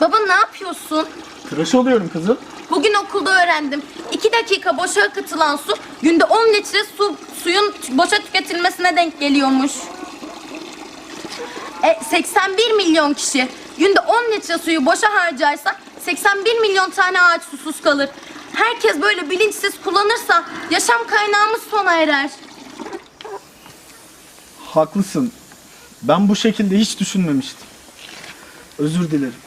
Baba ne yapıyorsun? Tıraş oluyorum kızım. Bugün okulda öğrendim. 2 dakika boşa akıtılan su günde 10 litre su suyun boşa tüketilmesine denk geliyormuş. E, 81 milyon kişi günde 10 litre suyu boşa harcarsa 81 milyon tane ağaç susuz kalır. Herkes böyle bilinçsiz kullanırsa yaşam kaynağımız sona erer. Haklısın. Ben bu şekilde hiç düşünmemiştim. Özür dilerim.